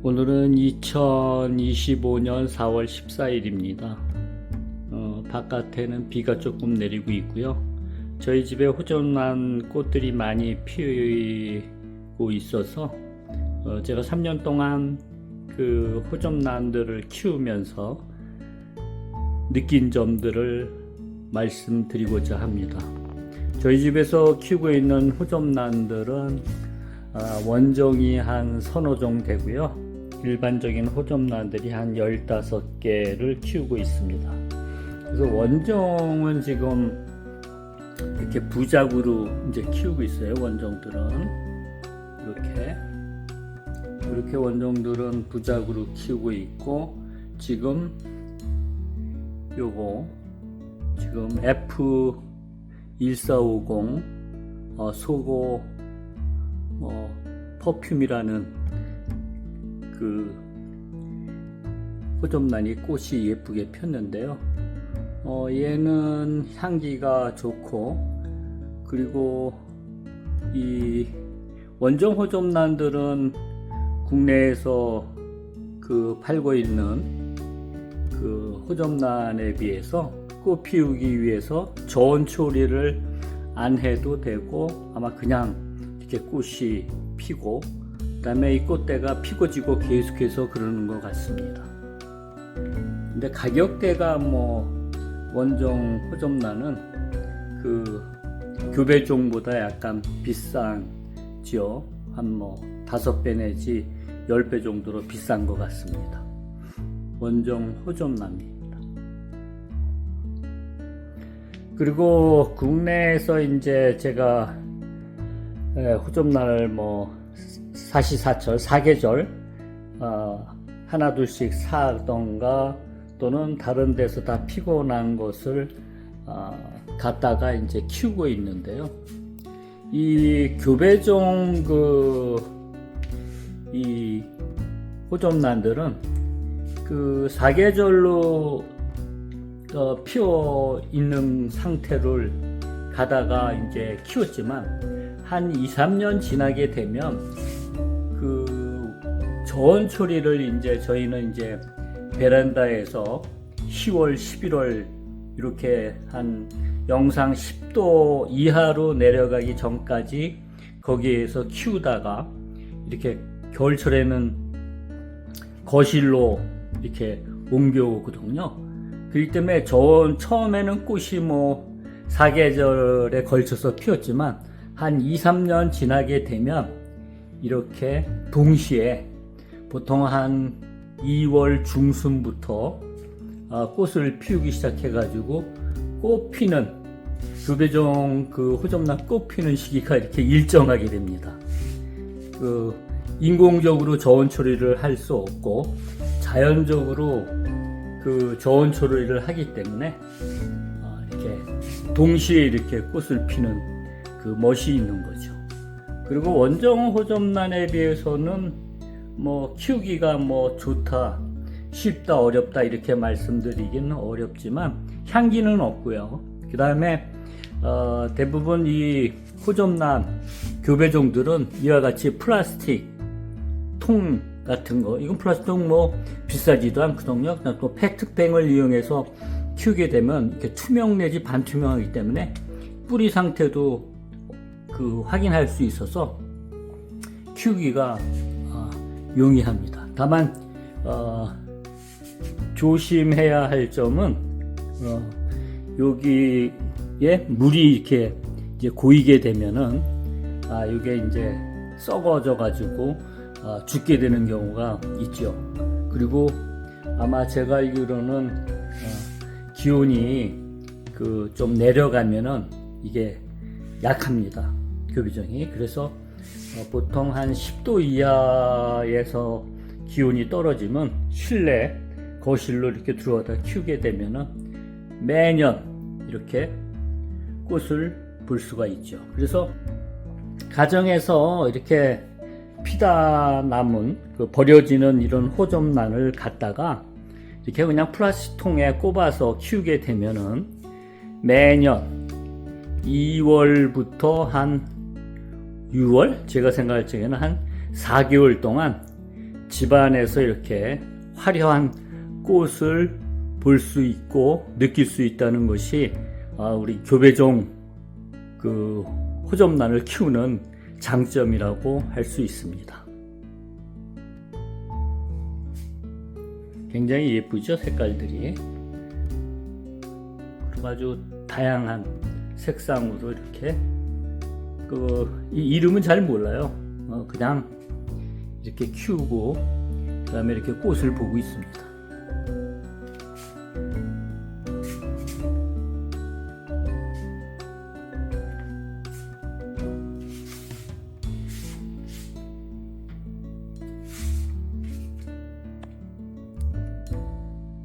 오늘은 2025년 4월 14일입니다. 어, 바깥에는 비가 조금 내리고 있고요. 저희 집에 호전난 꽃들이 많이 피고 있어서 어, 제가 3년 동안 그 호접란들을 키우면서 느낀 점들을 말씀드리고자 합니다. 저희 집에서 키우고 있는 호접란들은 아, 원종이 한 서너 종 되고요. 일반적인 호접란들이 한 15개를 키우고 있습니다. 그래서 원종은 지금 이렇게 부작으로 이제 키우고 있어요. 원종들은 이렇게 이렇게 원종들은 부작으로 키우고 있고 지금 요거 지금 F1450 어, 소고 뭐 퍼퓸이라는 그 호접란이 꽃이 예쁘게 폈는데요. 어, 얘는 향기가 좋고 그리고 이 원종 호접란들은 국내에서 그 팔고 있는 그 호접란에 비해서 꽃 피우기 위해서 저온 처리를 안 해도 되고 아마 그냥 이렇게 꽃이 피고 그다음에 이 꽃대가 피고 지고 계속해서 그러는 것 같습니다. 근데 가격대가 뭐 원종 호접란은 그 교배종보다 약간 비싼지요. 한뭐 다섯 배 내지 열 배 정도로 비싼 것 같습니다. 원종 호접란입니다. 그리고 국내에서 이제 제가 예, 호접란을 뭐 사시사철 사계절 어, 하나 둘씩 사던가 또는 다른 데서 다난 것을 어, 갖다가 이제 키우고 있는데요. 이 교배종 그 이 호접란들은 그 사계절로 어, 피어 있는 상태를 가다가 이제 키웠지만 한 2, 3년 지나게 되면 그 저온 처리를 이제 저희는 이제 베란다에서 10월, 11월 이렇게 한 영상 10도 이하로 내려가기 전까지 거기에서 키우다가 이렇게 겨울철에는 거실로 이렇게 옮겨오거든요. 그렇기 때문에 저 처음에는 꽃이 뭐 사계절에 걸쳐서 피었지만 한 2, 3년 지나게 되면 이렇게 동시에 보통 한 2월 중순부터 어, 꽃을 피우기 시작해가지고 꽃 피는 교배종 그 호접란 꽃 피는 시기가 이렇게 일정하게 됩니다. 그 인공적으로 저온 처리를 할 수 없고 자연적으로 그 저온 처리를 하기 때문에 어, 이렇게 동시에 이렇게 꽃을 피는 그 멋이 있는 거죠. 그리고 원정 호접란에 비해서는 뭐 키우기가 뭐 좋다, 쉽다, 어렵다 이렇게 말씀드리기는 어렵지만 향기는 없고요. 그 다음에 어, 대부분 이 호접란 교배종들은 이와 같이 플라스틱 통 같은 거, 이건 플라스틱 통뭐 비싸지도 않거든요. 그다음 또 페트병을 이용해서 키우게 되면 이렇게 투명 내지 반투명하기 때문에 뿌리 상태도 그 확인할 수 있어서 키우기가 어, 용이합니다. 다만 어, 조심해야 할 점은 어, 여기에 물이 이렇게 이제 고이게 되면은 아 이게 이제 썩어져 가지고 아, 죽게 되는 경우가 있죠. 그리고 아마 제가 알기로는 어, 기온이 그 좀 내려가면은 이게 약합니다. 교비정이. 그래서 어, 보통 한 10도 이하에서 기온이 떨어지면 실내 거실로 이렇게 들어와다 키우게 되면은 매년 이렇게 꽃을 볼 수가 있죠. 그래서 가정에서 이렇게 피다 남은 그 버려지는 이런 호접란을 갖다가 이렇게 그냥 플라스틱 통에 꼽아서 키우게 되면은 매년 2월부터 한 6월 제가 생각할 적에는 한 4개월 동안 집안에서 이렇게 화려한 꽃을 볼 수 있고 느낄 수 있다는 것이 아, 우리 교배종 그 호접란을 키우는 장점이라고 할 수 있습니다. 굉장히 예쁘죠 색깔들이 그리고 아주 다양한 색상으로 이렇게 그이 이름은 잘 몰라요. 어, 그냥 이렇게 키우고 그다음에 이렇게 꽃을 보고 있습니다.